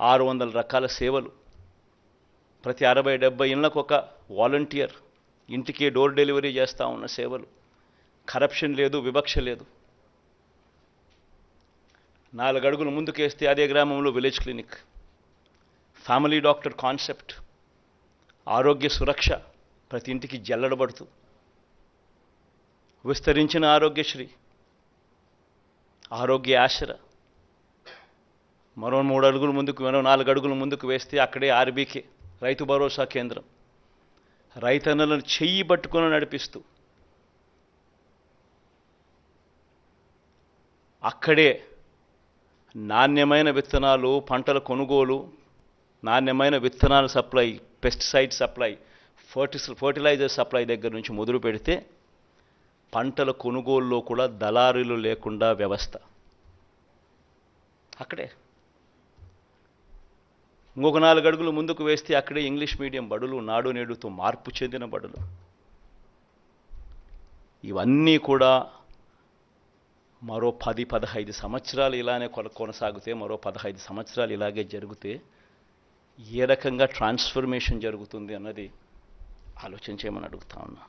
ఆరు వందల రకాల సేవలు. ప్రతి అరవై డెబ్బై ఇళ్ళకు ఒక వాలంటీర్ ఇంటికి డోర్ డెలివరీ చేస్తూ ఉన్న సేవలు. కరప్షన్ లేదు వివక్ష లేదు. నాలుగు అడుగులు ముందుకేస్తే అదే గ్రామంలో village clinic. Family doctor concept. Arogya Suraksha ప్రతి ఇంటికి జల్లడబడుతూ. విస్తరించిన ఆరోగ్యశ్రీ. ఆరోగ్య ఆశర మరో మూడు అడుగులు ముందుకు మరో నాలుగు అడుగులు ముందుకు వేస్తే అక్కడే ఆర్బీకే రైతు భరోసా కేంద్రం. రైతన్నలను చెయ్యి పట్టుకొని నడిపిస్తూ అక్కడే నాణ్యమైన విత్తనాలు పంటల కొనుగోలు నాణ్యమైన విత్తనాల సప్లై పెస్టిసైడ్ సప్లై ఫర్టిస్ ఫర్టిలైజర్ సప్లై దగ్గర నుంచి మొదలు పెడితే పంటల కొనుగోలులో కూడా దళారులు లేకుండా వ్యవస్థ. అక్కడే. ఇంకొక నాలుగు అడుగులు ముందుకు వేస్తే అక్కడే ఇంగ్లీష్ మీడియం బడులు నాడు నేడుతో మార్పు చెందిన బడులు. ఇవన్నీ కూడా మరో పది పదహైదు సంవత్సరాలు ఇలానే కొన కొనసాగితే మరో పదహైదు సంవత్సరాలు ఇలాగే జరిగితే ఏ రకంగా ట్రాన్స్ఫర్మేషన్ జరుగుతుంది అన్నది ఆలోచించేయమని అడుగుతా ఉన్నా.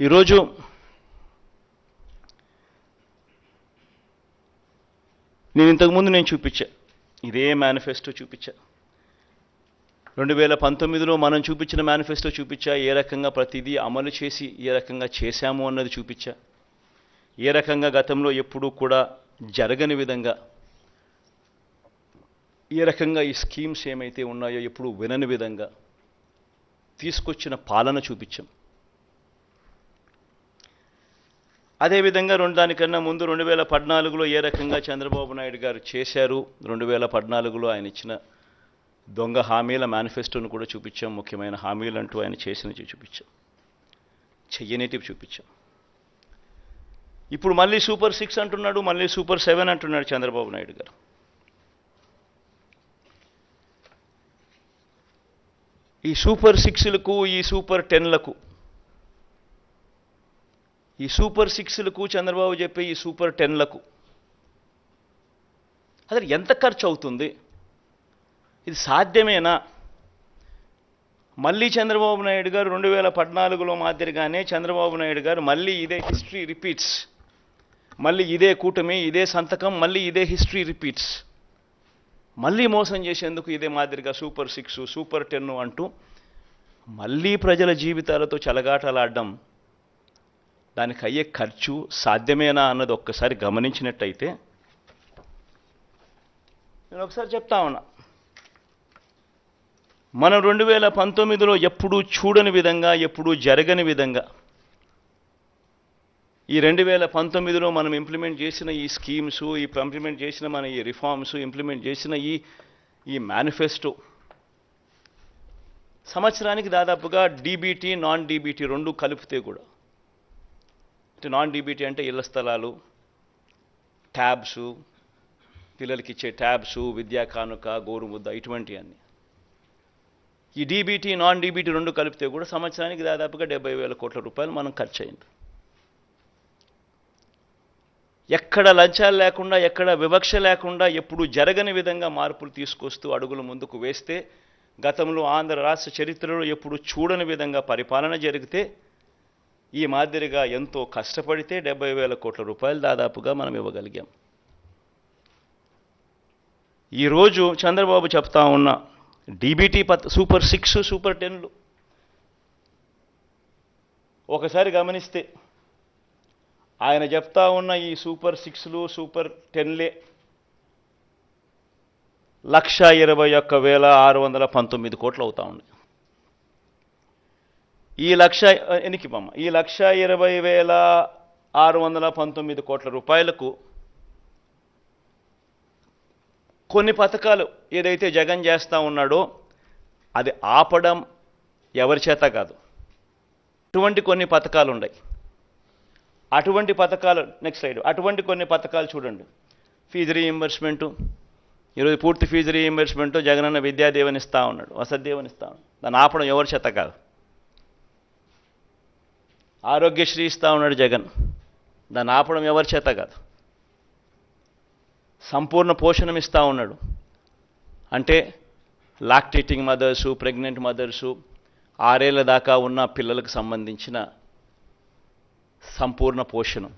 ఈరోజు ఇంతకుముందు నేను చూపించా. ఇదే మేనిఫెస్టో చూపించా. రెండు వేల పంతొమ్మిదిలో మనం చూపించిన మేనిఫెస్టో చూపించా. ఏ రకంగా ప్రతిదీ అమలు చేసి ఏ రకంగా చేశాము అన్నది చూపించా. ఏ రకంగా గతంలో ఎప్పుడూ కూడా జరగని విధంగా ఏ రకంగా ఈ స్కీమ్స్ ఏమైతే ఉన్నాయో ఎప్పుడు వినని విధంగా తీసుకొచ్చిన పాలన చూపించాం. అదేవిధంగా రెండు దానికన్నా ముందు రెండు వేల పద్నాలుగులో ఏ రకంగా చంద్రబాబు నాయుడు గారు చేశారు? రెండు వేల పద్నాలుగులో ఆయన ఇచ్చిన దొంగ హామీల మేనిఫెస్టోను కూడా చూపించాం. ముఖ్యమైన హామీలు అంటూ ఆయన చేసినవి చూపించాం. చెయ్యనేటివి చూపించాం. ఇప్పుడు మళ్ళీ సూపర్ సిక్స్ అంటున్నాడు మళ్ళీ సూపర్ సెవెన్ అంటున్నాడు చంద్రబాబు నాయుడు గారు. ఈ సూపర్ సిక్స్లకు ఈ సూపర్ టెన్లకు ఈ సూపర్ సిక్స్లకు చంద్రబాబు చెప్పే ఈ సూపర్ టెన్లకు అసలు ఎంత ఖర్చు అవుతుంది? ఇది సాధ్యమేనా? మళ్ళీ చంద్రబాబు నాయుడు గారు రెండు వేల పద్నాలుగులో మాదిరిగానే చంద్రబాబు నాయుడు గారు మళ్ళీ ఇదే హిస్టరీ రిపీట్స్ మళ్ళీ ఇదే కూటమి ఇదే సంతకం మళ్ళీ ఇదే హిస్టరీ రిపీట్స్ మళ్ళీ మోసం చేసేందుకు ఇదే మాదిరిగా సూపర్ సిక్స్ సూపర్ టెన్ అంటూ మళ్ళీ ప్రజల జీవితాలతో చెలగాటలాడడం దానికి అయ్యే ఖర్చు సాధ్యమేనా అన్నది ఒక్కసారి గమనించినట్టయితే నేను ఒకసారి చెప్తా ఉన్నా. మనం రెండు వేల పంతొమ్మిదిలో ఎప్పుడూ చూడని విధంగా ఎప్పుడూ జరగని విధంగా ఈ రెండు వేల పంతొమ్మిదిలో మనం ఇంప్లిమెంట్ చేసిన ఈ స్కీమ్స్ ఈ ఇంప్లిమెంట్ చేసిన మన ఈ రిఫార్మ్స్ ఇంప్లిమెంట్ చేసిన ఈ ఈ మేనిఫెస్టో సంవత్సరానికి దాదాపుగా డీబీటీ నాన్ డీబీటీ రెండు కలిపితే కూడా నాన్ డీబీటీ అంటే ఇళ్ళ స్థలాలు ట్యాబ్స్ పిల్లలకి ఇచ్చే ట్యాబ్స్ విద్యా కానుక గోరుముద్ద ఇటువంటివన్నీ ఈ డీబీటీ నాన్ డీబీటీ రెండు కలిపితే కూడా సంవత్సరానికి దాదాపుగా డెబ్బై వేల కోట్ల రూపాయలు మనం ఖర్చు అయింది ఎక్కడ లంచాలు లేకుండా ఎక్కడ వివక్ష లేకుండా ఎప్పుడు జరగని విధంగా మార్పులు తీసుకొస్తూ అడుగులు ముందుకు వేస్తే గతంలో ఆంధ్ర రాష్ట్ర చరిత్రలో ఎప్పుడు చూడని విధంగా పరిపాలన జరిగితే ఈ మాదిరిగా ఎంతో కష్టపడితే డెబ్బై వేల కోట్ల రూపాయలు దాదాపుగా మనం ఇవ్వగలిగాం. ఈరోజు చంద్రబాబు చెప్తా ఉన్న డీబీటీ పత్ సూపర్ సిక్స్ సూపర్ టెన్లు. ఒకసారి గమనిస్తే ఆయన చెప్తా ఉన్న ఈ సూపర్ సిక్స్లు సూపర్ టెన్లే లక్ష ఇరవై ఒక్క వేల ఆరు వందల పంతొమ్మిది కోట్లు అవుతా ఉన్నాయి. ఈ లక్ష ఎనికి బొమ్మ ఈ లక్ష ఇరవై వేల ఆరు వందల పంతొమ్మిది కోట్ల రూపాయలకు కొన్ని పథకాలు ఏదైతే జగన్ చేస్తూ ఉన్నాడో అది ఆపడం ఎవరి చేత కాదు. అటువంటి కొన్ని పథకాలు ఉన్నాయి. అటువంటి పథకాలు నెక్స్ట్ సైడ్ అటువంటి కొన్ని పథకాలు చూడండి. ఫీజు రీఎంబర్స్మెంటు ఈరోజు పూర్తి ఫీజు రీఎంబర్స్మెంట్ జగనన్న విద్యాదేవనిస్తూ ఉన్నాడు వసతిదేవని ఇస్తా ఉన్నాడు. దాన్ని ఆపడం ఎవరి చేత కాదు. ఆరోగ్యశ్రీ ఇస్తా ఉన్నాడు జగన్. దాన్ని ఆపడం ఎవరి చేత కాదు. సంపూర్ణ పోషణం ఇస్తూ ఉన్నాడు. అంటే లాక్టేటింగ్ మదర్సు ప్రెగ్నెంట్ మదర్సు ఆరేళ్ళ దాకా ఉన్న పిల్లలకు సంబంధించిన సంపూర్ణ పోషణం.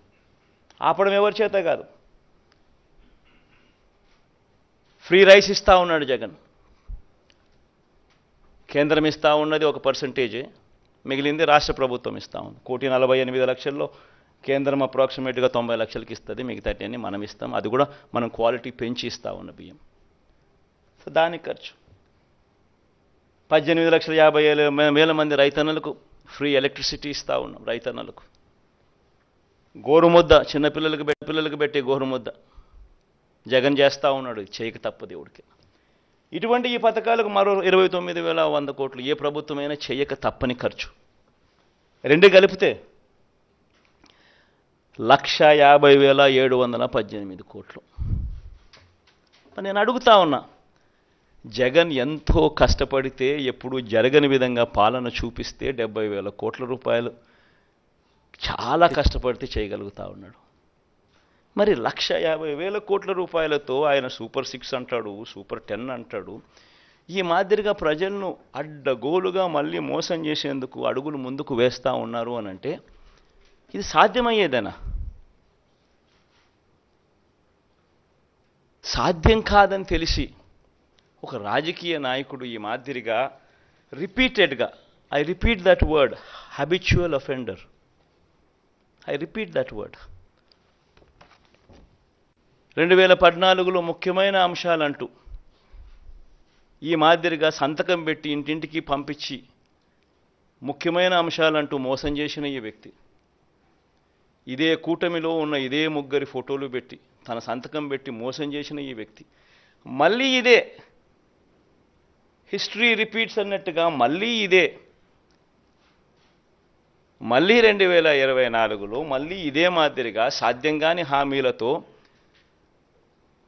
ఆపడం ఎవరి చేత కాదు. ఫ్రీ రైస్ ఇస్తూ ఉన్నాడు జగన్. కేంద్రం ఇస్తూ ఉన్నది ఒక పర్సంటేజే. మిగిలింది రాష్ట్ర ప్రభుత్వం ఇస్తూ ఉంది. కోటి నలభై ఎనిమిది లక్షల్లో కేంద్రం అప్రాక్సిమేట్గా తొంభై లక్షలకి ఇస్తుంది మిగతా మనం ఇస్తాం. అది కూడా మనం క్వాలిటీ పెంచి ఇస్తూ ఉన్న బియ్యం. సో దానికి ఖర్చు. పద్దెనిమిది లక్షల యాభై ఏళ్ళ వేల మంది రైతన్నలకు ఫ్రీ ఎలక్ట్రిసిటీ ఇస్తూ ఉన్నాం రైతన్నలకు. గోరుముద్ద చిన్నపిల్లలకు పిల్లలకు పెట్టే గోరుముద్ద జగన్ చేస్తూ ఉన్నాడు చేయక తప్ప దేవుడికి. ఇటువంటి ఈ పథకాలకు మరో ఇరవై తొమ్మిది వేల వంద కోట్లు ఏ ప్రభుత్వమైనా చేయక తప్పని ఖర్చు. రెండు కలిపితే లక్ష యాభై వేల ఏడు వందల పద్దెనిమిది కోట్లు. నేను అడుగుతా ఉన్నా జగన్ ఎంతో కష్టపడితే ఎప్పుడు జరగని విధంగా పాలన చూపిస్తే డెబ్బై వేల కోట్ల రూపాయలు చాలా కష్టపడితే చేయగలుగుతా ఉన్నాడు. మరి లక్ష యాభై వేల కోట్ల రూపాయలతో ఆయన సూపర్ సిక్స్ అంటాడు సూపర్ టెన్ అంటాడు. ఈ మాదిరిగా ప్రజలను అడ్డగోలుగా మళ్ళీ మోసం చేసేందుకు అడుగులు ముందుకు వేస్తూ ఉన్నారు అని అంటే ఇది సాధ్యమయ్యేదేనా? సాధ్యం కాదని తెలిసి ఒక రాజకీయ నాయకుడు ఈ మాదిరిగా రిపీటెడ్గా I repeat that word habitual offender I repeat that word రెండు వేల పద్నాలుగులో ముఖ్యమైన అంశాలంటూ ఈ మాదిరిగా సంతకం పెట్టి ఇంటింటికి పంపించి ముఖ్యమైన అంశాలంటూ మోసం చేసిన ఈ వ్యక్తి. ఇదే కూటమిలో ఉన్న ఇదే ముగ్గురి ఫోటోలు పెట్టి తన సంతకం పెట్టి మోసం చేసిన ఈ వ్యక్తి. మళ్ళీ ఇదే హిస్టరీ రిపీట్స్ అన్నట్టుగా మళ్ళీ ఇదే మళ్ళీ రెండు వేల ఇరవై నాలుగులో మళ్ళీ ఇదే మాదిరిగా సాధ్యం కాని హామీలతో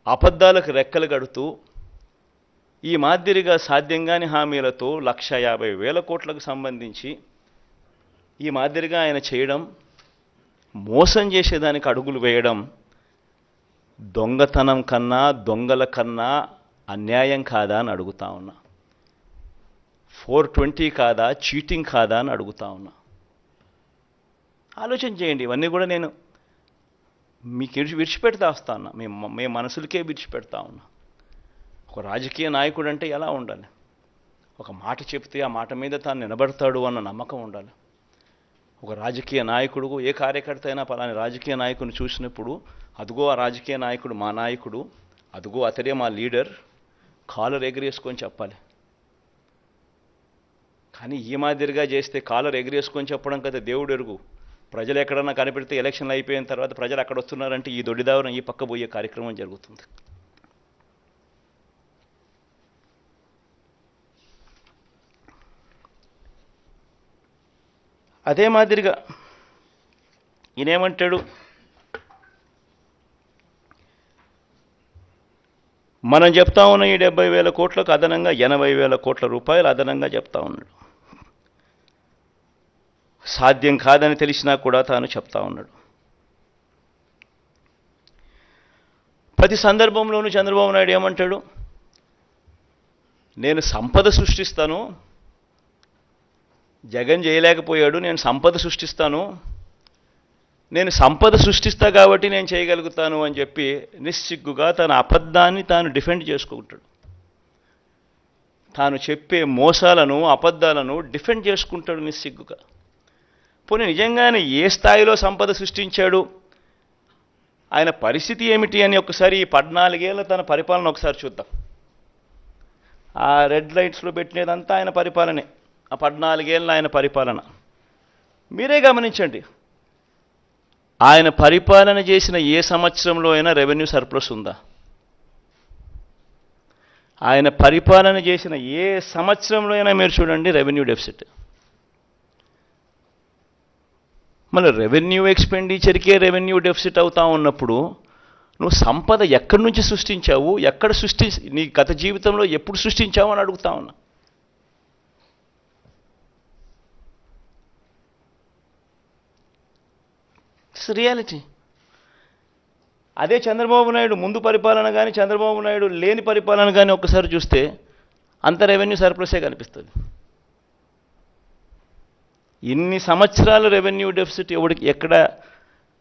అబద్ధాలకు రెక్కలు కడుతూ ఈ మాదిరిగా సాధ్యంగాని హామీలతో లక్ష యాభై వేల కోట్లకు సంబంధించి ఈ మాదిరిగా ఆయన చేయడం మోసం చేసేదానికి అడుగులు వేయడం దొంగతనం కన్నా దొంగల కన్నా అన్యాయం కాదా అని అడుగుతా ఉన్నా. ఫోర్ ట్వంటీ కాదా చీటింగ్ కాదా అని అడుగుతా ఉన్నా. ఆలోచన చేయండి ఇవన్నీ కూడా నేను మీకు విడిచి విడిచిపెడతా వస్తా అన్న మేము మీ మనసులకే విడిచిపెడతా ఉన్నా. ఒక రాజకీయ నాయకుడు అంటే ఎలా ఉండాలి? ఒక మాట చెప్తే ఆ మాట మీద తాను నిలబడతాడు అన్న నమ్మకం ఉండాలి. ఒక రాజకీయ నాయకుడు ఏ కార్యకర్త అయినా పలాని రాజకీయ నాయకుడిని చూసినప్పుడు అదిగో ఆ రాజకీయ నాయకుడు మా నాయకుడు అదిగో అతడే మా లీడర్ కాలర్ ఎగరేసుకొని చెప్పాలి. కానీ ఈ మాదిరిగా చేస్తే కాలర్ ఎగరేసుకొని చెప్పడం కదా దేవుడు ఎరుగు. ప్రజలు ఎక్కడన్నా కనిపెడితే ఎలక్షన్లు అయిపోయిన తర్వాత ప్రజలు అక్కడ వస్తున్నారంటే ఈ దొడ్డిదావరం ఈ పక్క పోయే కార్యక్రమం జరుగుతుంది. అదే మాదిరిగా ఈయనేమంటాడు? మనం చెప్తా ఉన్న ఈ డెబ్బై వేల కోట్లకు అదనంగా ఎనభై వేల కోట్ల రూపాయలు అదనంగా చెప్తా ఉన్నాడు. సాధ్యం కాదని తెలిసినా కూడా తాను చెప్తా ఉన్నాడు. ప్రతి సందర్భంలోనూ చంద్రబాబు నాయుడు ఏమంటాడు? నేను సంపద సృష్టిస్తాను జగన్ చేయలేకపోయాడు నేను సంపద సృష్టిస్తాను నేను సంపద సృష్టిస్తా కాబట్టి నేను చేయగలుగుతాను అని చెప్పి నిస్సిగ్గుగా తన అబద్ధాన్ని తాను డిఫెండ్ చేసుకుంటాడు. తాను చెప్పే మోసాలను అబద్ధాలను డిఫెండ్ చేసుకుంటాడు నిస్సిగ్గుగా. పోనీ నిజంగానే ఏ స్థాయిలో సంపద సృష్టించాడు? ఆయన పరిస్థితి ఏమిటి అని ఒకసారి ఈ పద్నాలుగేళ్ళ తన పరిపాలన ఒకసారి చూద్దాం. ఆ రెడ్ లైట్స్లో పెట్టినదంతా ఆయన పరిపాలనే. ఆ పద్నాలుగేళ్ళ ఆయన పరిపాలన. మీరే గమనించండి. ఆయన పరిపాలన చేసిన ఏ సంవత్సరంలో అయినా రెవెన్యూ సర్ప్లస్ ఉందా? ఆయన పరిపాలన చేసిన ఏ సంవత్సరంలో అయినా మీరు చూడండి రెవెన్యూ డెఫిసిట్. మన రెవెన్యూ ఎక్స్పెండిచర్కే రెవెన్యూ డెఫిసిట్ అవుతా ఉన్నప్పుడు నువ్వు సంపద ఎక్కడి నుంచి సృష్టించావు? ఎక్కడ సృష్టి నీ గత జీవితంలో ఎప్పుడు సృష్టించావు అని అడుగుతా ఉన్నా. ఇట్స్ రియాలిటీ అదే చంద్రబాబు నాయుడు ముందు పరిపాలన కానీ చంద్రబాబు నాయుడు లేని పరిపాలన కానీ ఒక్కసారి చూస్తే అంత రెవెన్యూ సర్ప్లసే కనిపిస్తుంది. ఇన్ని సంవత్సరాల రెవెన్యూ డెఫిసిట్ ఎవరికి ఎక్కడ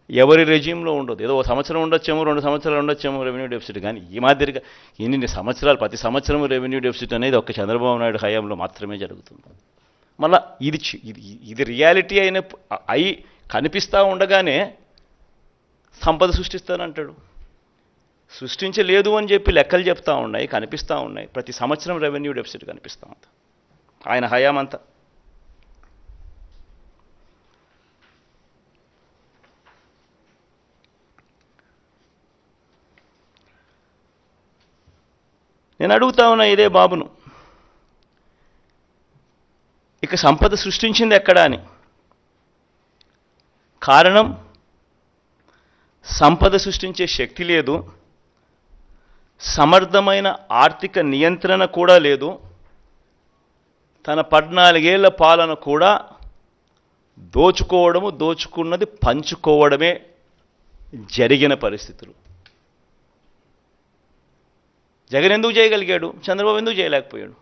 ఎవరి రెజ్యూమ్లో ఉండదు. ఏదో ఒక సంవత్సరం ఉండొచ్చేమో రెండు సంవత్సరాలు ఉండొచ్చేమో రెవెన్యూ డెఫిసిట్. కానీ ఈ మాదిరిగా ఇన్ని సంవత్సరాలు ప్రతి సంవత్సరం రెవెన్యూ డెఫిసిట్ అనేది ఒక చంద్రబాబు నాయుడు హయాంలో మాత్రమే జరుగుతుంది. మళ్ళీ ఇది చి- ఇది ఇది రియాలిటీ అయిన అయి కనిపిస్తూ ఉండగానే సంపద సృష్టిస్తానంటాడు సృష్టించలేదు అని చెప్పి లెక్కలు చెప్తా ఉన్నాయి కనిపిస్తూ ఉన్నాయి. ప్రతి సంవత్సరం రెవెన్యూ డెఫిసిట్ కనిపిస్తూ ఉంది. ఆయన హయాం నేను అడుగుతా ఉన్నా ఇదే బాబును. ఇక సంపద సృష్టించింది ఎక్కడా అని. కారణం సంపద సృష్టించే శక్తి లేదు సమర్థమైన ఆర్థిక నియంత్రణ కూడా లేదు తన పద్నాలుగేళ్ళ పాలన కూడా దోచుకోవడము దోచుకున్నది పంచుకోవడమే జరిగిన పరిస్థితులు. జగన్ ఎందుకు చేయగలిగాడు? చంద్రబాబు ఎందుకు చేయలేకపోయాడు?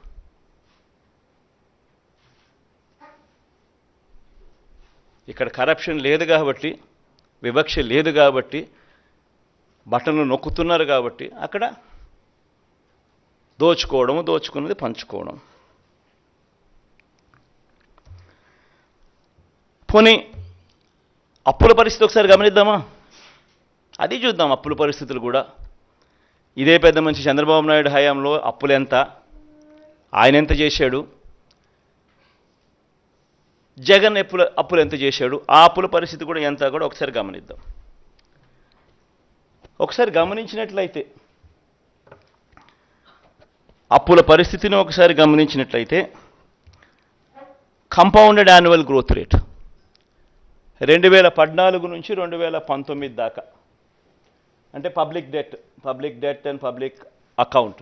ఇక్కడ కరప్షన్ లేదు కాబట్టి వివక్ష లేదు కాబట్టి బటన్లు నొక్కుతున్నారు కాబట్టి అక్కడ దోచుకోవడము దోచుకున్నది పంచుకోవడం. పోనీ అప్పుల పరిస్థితి ఒకసారి గమనిద్దామా? అది చూద్దాం అప్పుల పరిస్థితులు కూడా. ఇదే పెద్ద మంచి చంద్రబాబు నాయుడు హయాంలో అప్పులు ఎంత? ఆయన ఎంత చేశాడు? జగన్ ఎప్పుల అప్పులు ఎంత చేశాడు? ఆ అప్పుల పరిస్థితి కూడా ఎంత కూడా ఒకసారి గమనిద్దాం. ఒకసారి గమనించినట్లయితే అప్పుల పరిస్థితిని ఒకసారి గమనించినట్లయితే కంపౌండెడ్ యాన్యువల్ గ్రోత్ రేట్ రెండు వేల పద్నాలుగు నుంచి రెండు వేల పంతొమ్మిది దాకా అంటే public debt public debt and public account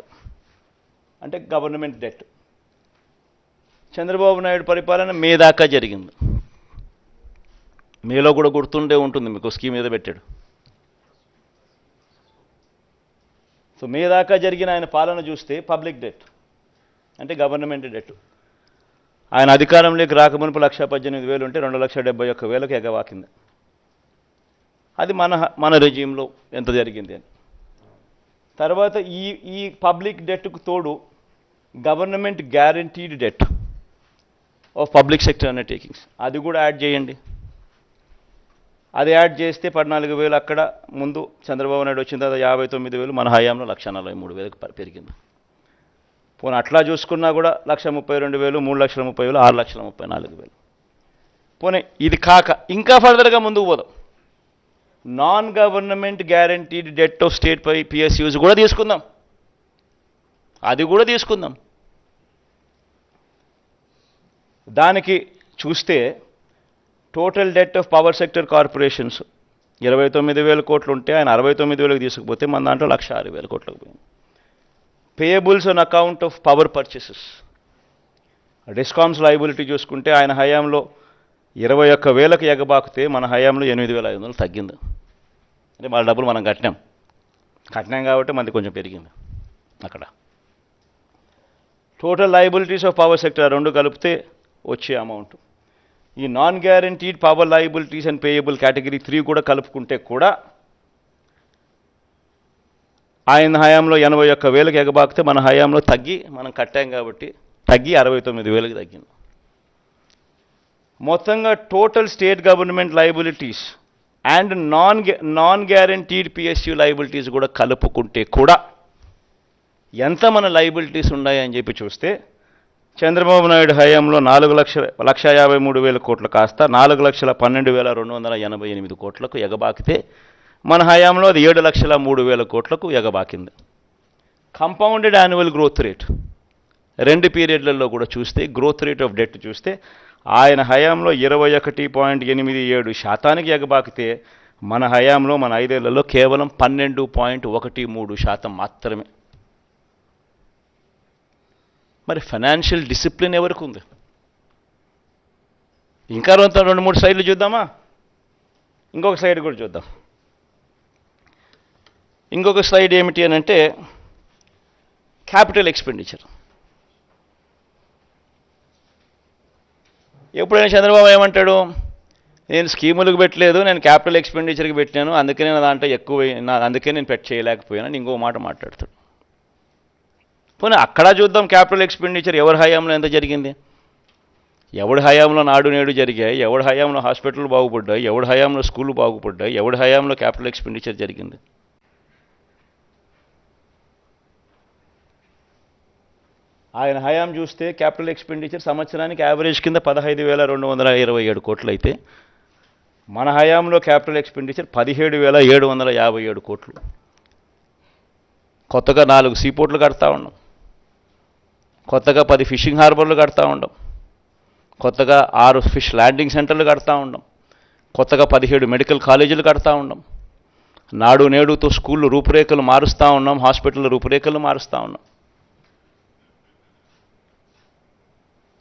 అంటే గవర్నమెంట్ డెట్ చంద్రబాబు నాయుడు పరిపాలన మే దాకా జరిగింది. మేలో కూడా గుర్తుండే ఉంటుంది మీకు స్కీమ్ మీద పెట్టాడు. సో మే దాకా జరిగిన ఆయన పాలన చూస్తే పబ్లిక్ డెట్ అంటే గవర్నమెంట్ డెట్ ఆయన అధికారంలోకి రాకమునుపు లక్ష పద్దెనిమిది వేలు ఉంటే రెండు లక్ష డెబ్బై ఒక్క వేలకు ఎగవాకింది. అది మన మన రెజీంలో ఎంత జరిగింది అని. తర్వాత ఈ ఈ పబ్లిక్ డెట్కు తోడు government guaranteed debt of public sector undertakings. అది కూడా యాడ్ చేయండి. అది యాడ్ చేస్తే పద్నాలుగు వేలు అక్కడ ముందు చంద్రబాబు నాయుడు వచ్చిన తర్వాత యాభై తొమ్మిది వేలు మన హయాంలో లక్ష నలభై మూడు వేలకు పెరిగింది. పోనీ అట్లా చూసుకున్నా కూడా లక్ష ముప్పై రెండు వేలు మూడు లక్షల ముప్పై వేలు ఆరు లక్షల ముప్పై నాలుగు వేలు. పోనీ ఇది కాక ఇంకా ఫర్దర్గా ముందుకు పోదాం. Non government guaranteed debt of state pi PSUs కూడా తీసుకుందాం. అది కూడా తీసుకుందాం. దానికి చూస్తే total debt of power sector corporations ఇరవై తొమ్మిది వేల కోట్లు ఉంటే ఆయన అరవై తొమ్మిది వేలకు తీసుకుపోతే మన దాంట్లో లక్ష ఆరు వేల కోట్లకు పోయింది. Payables on account of power purchases discoms liability చూసుకుంటే ఆయన హయాంలో ఇరవై ఒక్క వేలకు ఎగబాకితే మన హయాంలో ఎనిమిది వేల ఐదు వందలు తగ్గింది. అంటే వాళ్ళ డబ్బులు మనం కట్టినాం. కట్టినాం కాబట్టి మనది కొంచెం పెరిగింది అక్కడ. Total liabilities of power sector రెండు కలిపితే వచ్చే అమౌంట్ ఈ non guaranteed power liabilities and payable category three కూడా కలుపుకుంటే కూడా ఆయన హయాంలో ఎనభై ఒక్క వేలకు ఎగబాకితే మన హయాంలో తగ్గి మనం కట్టాం కాబట్టి తగ్గి అరవై తొమ్మిది వేలకు తగ్గింది. మొత్తంగా total state government liabilities and non non guaranteed PSU liabilities కూడా కలుపుకుంటే కూడా ఎంత మన లైబిలిటీస్ ఉన్నాయని చెప్పి చూస్తే చంద్రబాబు నాయుడు హయాంలో నాలుగు లక్షల లక్ష యాభై మూడు వేల కోట్లు కాస్త నాలుగు లక్షల పన్నెండు వేల రెండు వందల ఎనభై ఎనిమిది కోట్లకు ఎగబాకితే మన హయాంలో అది ఏడు లక్షల మూడు వేల కోట్లకు ఎగబాకింది. కంపౌండెడ్ యాన్యువల్ గ్రోత్ రేట్ రెండు పీరియడ్లలో కూడా చూస్తే గ్రోత్ రేట్ ఆఫ్ డెట్ చూస్తే ఆయన హయాంలో ఇరవై ఒకటి పాయింట్ ఎనిమిది ఏడు శాతానికి ఎగబాకితే మన హయాంలో మన ఐదేళ్ళలో కేవలం పన్నెండు పాయింట్ ఒకటి మూడు శాతం మాత్రమే. మరి ఫైనాన్షియల్ డిసిప్లిన్ ఎవరికి ఉంది? ఇంకా రెండు రెండు మూడు సైడ్లు చూద్దామా? ఇంకొక సైడ్ కూడా చూద్దాం. ఇంకొక సైడ్ ఏమిటి అని అంటే క్యాపిటల్ ఎక్స్పెండిచర్. ఎప్పుడైనా చంద్రబాబు ఏమంటాడు? నేను స్కీములకు పెట్టలేదు నేను క్యాపిటల్ ఎక్స్పెండిచర్కి పెట్టాను అందుకనే నా దాంట్లో ఎక్కువ అందుకే నేను పెట్ చేయలేకపోయాను ఇంకో మాట మాట్లాడతాడు. పోనీ అక్కడ చూద్దాం క్యాపిటల్ ఎక్స్పెండిచర్ ఎవరి హయాంలో ఎంత జరిగింది? ఎవడి హయాంలో నాడు నేడు జరిగాయి? ఎవడి హయాంలో హాస్పిటల్ బాగుపడ్డాయి? ఎవడి హయాంలో స్కూళ్ళు బాగుపడ్డాయి? ఎవడి హయాంలో క్యాపిటల్ ఎక్స్పెండిచర్ జరిగింది? ఆయన హయాం చూస్తే క్యాపిటల్ ఎక్స్పెండిచర్ సంవత్సరానికి యావరేజ్ కింద పదహైదు వేల రెండు వందల ఇరవై ఏడు కోట్లు అయితే మన హయాంలో క్యాపిటల్ ఎక్స్పెండిచర్ పదిహేడు వేల ఏడు వందల యాభై ఏడు కోట్లు. కొత్తగా నాలుగు సీపోర్ట్లు కడతా ఉన్నాం కొత్తగా పది ఫిషింగ్ హార్బర్లు కడతా ఉండం. కొత్తగా ఆరు ఫిష్ ల్యాండింగ్ సెంటర్లు కడతా ఉండం. కొత్తగా పదిహేడు మెడికల్ కాలేజీలు కడతా ఉండం. నాడు నేడుతో స్కూళ్ళు రూపురేఖలు మారుస్తూ ఉన్నాం హాస్పిటల్ రూపురేఖలు మారుస్తూ ఉన్నాం.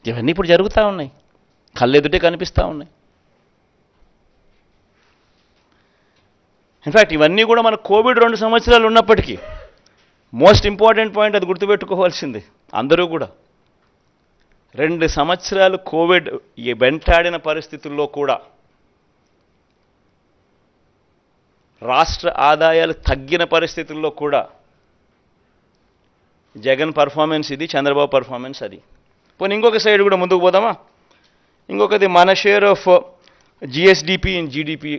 ఇవన్నీ ఇప్పుడు జరుగుతూ ఉన్నాయి. కళ్ళెదుటే కనిపిస్తూ ఉన్నాయి. ఇన్ఫ్యాక్ట్ ఇవన్నీ కూడా మన కోవిడ్ రెండు సంవత్సరాలు ఉన్నప్పటికీ మోస్ట్ ఇంపార్టెంట్ పాయింట్ అది గుర్తుపెట్టుకోవాల్సింది. అందరూ కూడా. రెండు సంవత్సరాలు కోవిడ్ ఈ వెంటాడిన పరిస్థితుల్లో కూడా రాష్ట్ర ఆదాయాలు తగ్గిన పరిస్థితుల్లో కూడా జగన్ పర్ఫార్మెన్స్ ఇది చంద్రబాబు పర్ఫార్మెన్స్ అది. పోనీ ఇంకొక సైడ్ కూడా ముందుకు పోదామా? ఇంకొకది మన share of GSDP in GDP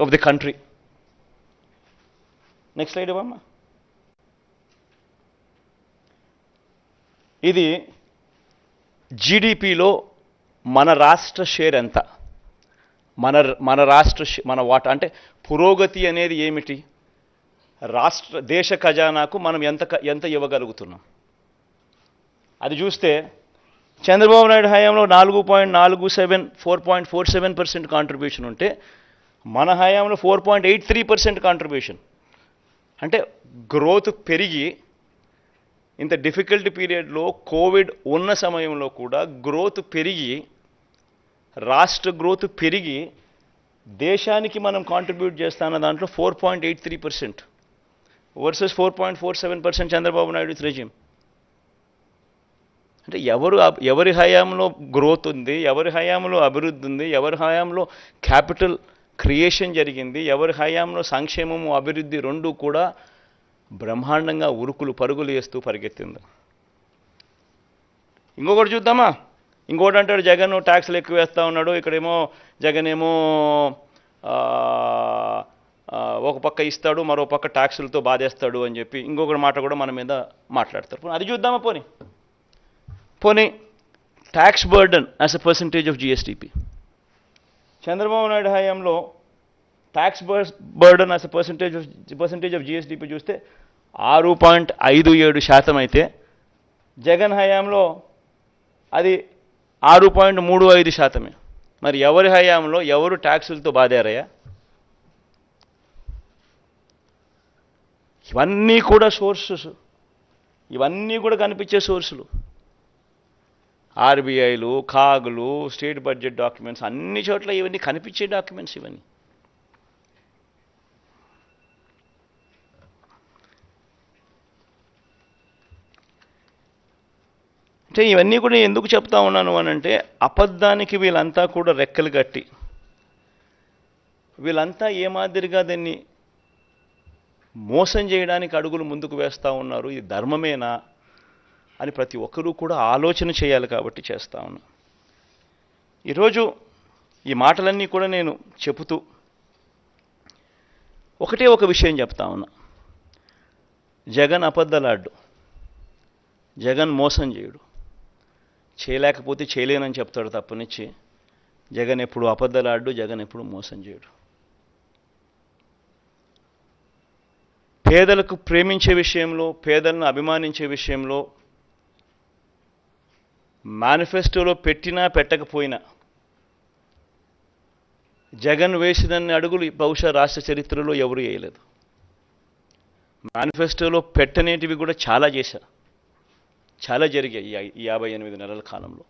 of the country next slide ఇవ్వమ్మా ఇది జీడిపిలో మన రాష్ట్ర షేర్ ఎంత? మన మన రాష్ట్ర మన వాట అంటే పురోగతి అనేది ఏమిటి? రాష్ట్ర దేశ ఖజానాకు మనం ఎంత ఎంత ఇవ్వగలుగుతున్నాం? అది చూస్తే చంద్రబాబు నాయుడు హయాంలో నాలుగు పాయింట్ నాలుగు seven four point four seven percent contribution ఉంటే మన హయాంలో four point eight three percent contribution అంటే గ్రోత్ పెరిగి ఇంత డిఫికల్ట్ పీరియడ్లో కోవిడ్ ఉన్న సమయంలో కూడా గ్రోత్ పెరిగి రాష్ట్ర గ్రోత్ పెరిగి దేశానికి మనం కాంట్రిబ్యూట్ చేస్తాన్న దాంట్లో four point eight three percent versus four point four seven percent Chandrababu Naidu resume అంటే ఎవరు ఎవరి హయాంలో గ్రోత్ ఉంది ఎవరి హయాంలో అభివృద్ధి ఉంది ఎవరి హయాంలో క్యాపిటల్ క్రియేషన్ జరిగింది ఎవరి హయాంలో సంక్షేమము అభివృద్ధి రెండు కూడా బ్రహ్మాండంగా ఉరుకులు పరుగులు వేస్తూ పరిగెత్తింది. ఇంకొకటి చూద్దామా? ఇంకోటి అంటాడు జగన్ ట్యాక్స్లు ఎక్కువ వేస్తూ ఉన్నాడు ఇక్కడేమో జగన్ ఏమో ఒక పక్క ఇస్తాడు మరో పక్క ట్యాక్సులతో బాధేస్తాడు అని చెప్పి ఇంకొకటి మాట కూడా మన మీద మాట్లాడతారు. అది చూద్దామా పోనీ? పోనీ tax burden as a percentage of GSDP Chandrababu Naidu హయాంలో tax burden as a percentage of percentage of GSDP చూస్తే ఆరు పాయింట్ ఐదు ఏడు శాతం అయితే జగన్ హయాంలో అది ఆరు పాయింట్ మూడు ఐదు శాతమే. మరి ఎవరి హయాంలో ఎవరు ట్యాక్సులతో బాధారయ్యా? ఇవన్నీ కూడా సోర్సెస్ ఇవన్నీ కూడా కనిపించే సోర్సులు ఆర్బీఐలు కాగులు స్టేట్ బడ్జెట్ డాక్యుమెంట్స్ అన్ని చోట్ల ఇవన్నీ కనిపించే డాక్యుమెంట్స్ ఇవన్నీ. అంటే ఇవన్నీ కూడా నేను ఎందుకు చెప్తా ఉన్నాను అని అంటే అబద్ధానికి వీళ్ళంతా కూడా రెక్కలు కట్టి వీళ్ళంతా ఏ మాదిరిగా దాన్ని మోసం చేయడానికి అడుగులు ముందుకు వేస్తూ ఉన్నారు. ఇది ధర్మమేనా? అని ప్రతి ఒక్కరూ కూడా ఆలోచన చేయాలి కాబట్టి చేస్తా ఉన్నా. ఈరోజు ఈ మాటలన్నీ కూడా నేను చెబుతూ ఒకటే ఒక విషయం చెప్తా ఉన్నా. జగన్ అబద్ధలాడ్డు. జగన్ మోసం చేయడు. చేయలేకపోతే చేయలేనని చెప్తాడు తప్పనిచ్చి. జగన్ ఎప్పుడు అబద్ధలాడ్డు జగన్ ఎప్పుడు మోసం చేయడు. పేదలకు ప్రేమించే విషయంలో పేదలను అభిమానించే విషయంలో మేనిఫెస్టోలో పెట్టినా పెట్టకపోయినా జగన్ వేసినన్ని అడుగులు బహుశా రాష్ట్ర చరిత్రలో ఎవరు వేయలేదు. మేనిఫెస్టోలో పెట్టనేటివి కూడా చాలా చేశా చాలా జరిగాయి ఈ యాభై ఎనిమిది నెలల కాలంలో.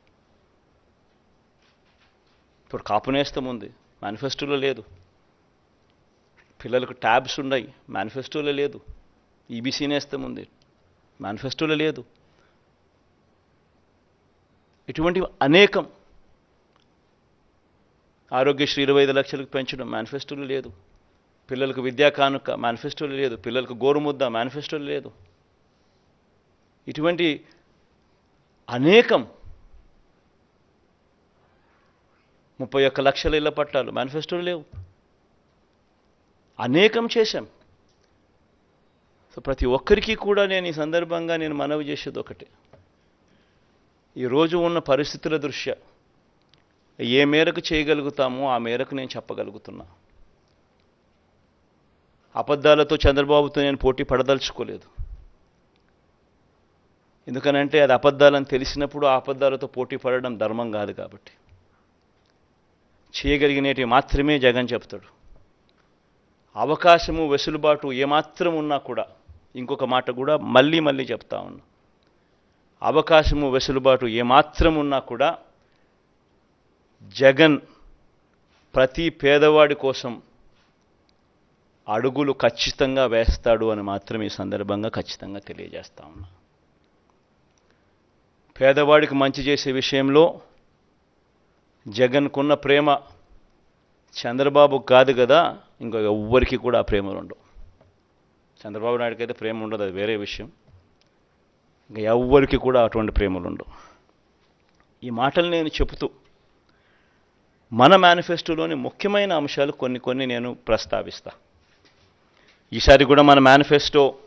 ఇప్పుడు కాపునేస్తం ఉంది. మేనిఫెస్టోలో లేదు. పిల్లలకు ట్యాబ్స్ ఉన్నాయి. మేనిఫెస్టోలో లేదు. ఈబీసీ నేస్తం ఉంది. మేనిఫెస్టోలో లేదు. ఇటువంటి అనేకం. ఆరోగ్యశ్రీ ఇరవై ఐదు లక్షలకు పెంచడం మేనిఫెస్టోలు లేదు. పిల్లలకు విద్యా కానుక మేనిఫెస్టోలు లేదు. పిల్లలకు గోరుముద్ద మేనిఫెస్టోలు లేదు. ఇటువంటి అనేకం. ముప్పై ఒక్క లక్షల ఇళ్ళ పట్టాలు మేనిఫెస్టోలు లేవు. అనేకం చేశాం. సో ప్రతి ఒక్కరికి కూడా నేను ఈ సందర్భంగా నేను మనవి చేసేది ఒకటే. ఈరోజు ఉన్న పరిస్థితుల దృష్ట్యా ఏ మేరకు చేయగలుగుతామో ఆ మేరకు నేను చెప్పగలుగుతున్నా. అబద్ధాలతో చంద్రబాబుతో నేను పోటీ పడదలుచుకోలేదు. ఎందుకనంటే అది అబద్ధాలని తెలిసినప్పుడు ఆ అబద్ధాలతో పోటీ పడడం ధర్మం కాదు కాబట్టి. చేయగలిగినవి మాత్రమే జగన్ చెప్తాడు. అవకాశము వెసులుబాటు ఏమాత్రం ఉన్నా కూడా ఇంకొక మాట కూడా మళ్ళీ మళ్ళీ చెప్తా ఉన్నా. అవకాశము వెసులుబాటు ఏమాత్రం ఉన్నా కూడా జగన్ ప్రతి పేదవాడి కోసం అడుగులు ఖచ్చితంగా వేస్తాడు అని మాత్రం ఈ సందర్భంగా ఖచ్చితంగా తెలియజేస్తా ఉన్నా. పేదవాడికి మంచి చేసే విషయంలో జగన్కున్న ప్రేమ చంద్రబాబు కాదు కదా ఇంకొక ఎవ్వరికి కూడా ఆ ప్రేమలు ఉండవు చంద్రబాబు నాయుడికి అయితే ప్రేమ ఉండదు అది వేరే విషయం. ఇంకా ఎవ్వరికి కూడా అటువంటి ప్రేమలు ఉండవు ఈ మాటలు నేను చెబుతూ మన మేనిఫెస్టోలోని ముఖ్యమైన అంశాలు కొన్ని కొన్ని నేను ప్రస్తావిస్తా. ఈసారి కూడా మన మేనిఫెస్టో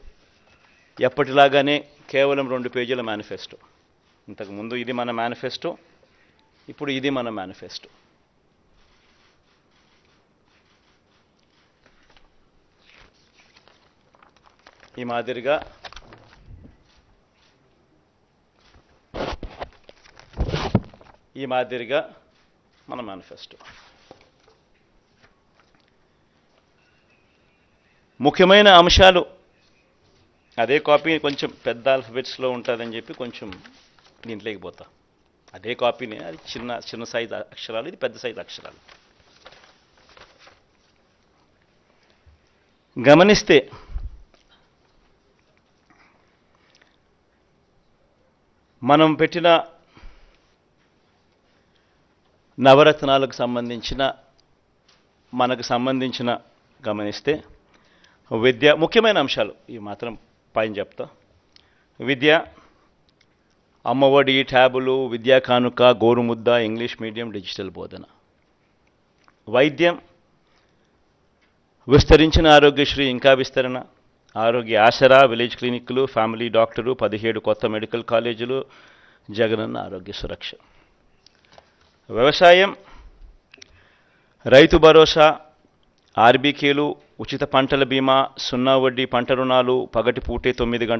ఎప్పటిలాగానే కేవలం రెండు పేజీల మేనిఫెస్టో. ఇంతకుముందు ఇది మన మేనిఫెస్టో ఇప్పుడు ఇది మన మేనిఫెస్టో. ఈ మాదిరిగా ఈ మాదిరిగా మన మేనిఫెస్టో. ముఖ్యమైన అంశాలు అదే కాపీ కొంచెం పెద్ద ఆల్ఫబెట్స్లో ఉంటుందని చెప్పి కొంచెం దీంట్లోకి పోతా. అదే కాపీని అది చిన్న చిన్న సైజు అక్షరాలు ఇది పెద్ద సైజు అక్షరాలు. గమనిస్తే మనం పెట్టిన నవరత్నాలకు సంబంధించిన మనకు సంబంధించిన గమనిస్తే విద్య ముఖ్యమైన అంశాలు. ఈ మాత్రం పైన చెప్తా. విద్య అమ్మఒడి ట్యాబులు విద్యా కానుక గోరుముద్ద ఇంగ్లీష్ మీడియం డిజిటల్ బోధన. వైద్యం విస్తరించిన ఆరోగ్యశ్రీ ఇంకా విస్తరణ. ఆరోగ్య ఆసరా విలేజ్ క్లినిక్లు ఫ్యామిలీ డాక్టరు పదిహేడు కొత్త మెడికల్ కాలేజీలు జగనన్న ఆరోగ్య సురక్ష. వ్యవసాయం రైతు భరోసా ఆర్బీకేలు ఉచిత పంటల బీమా సున్నా వడ్డీ పంట రుణాలు పగటి పూటే తొమ్మిది గంటలు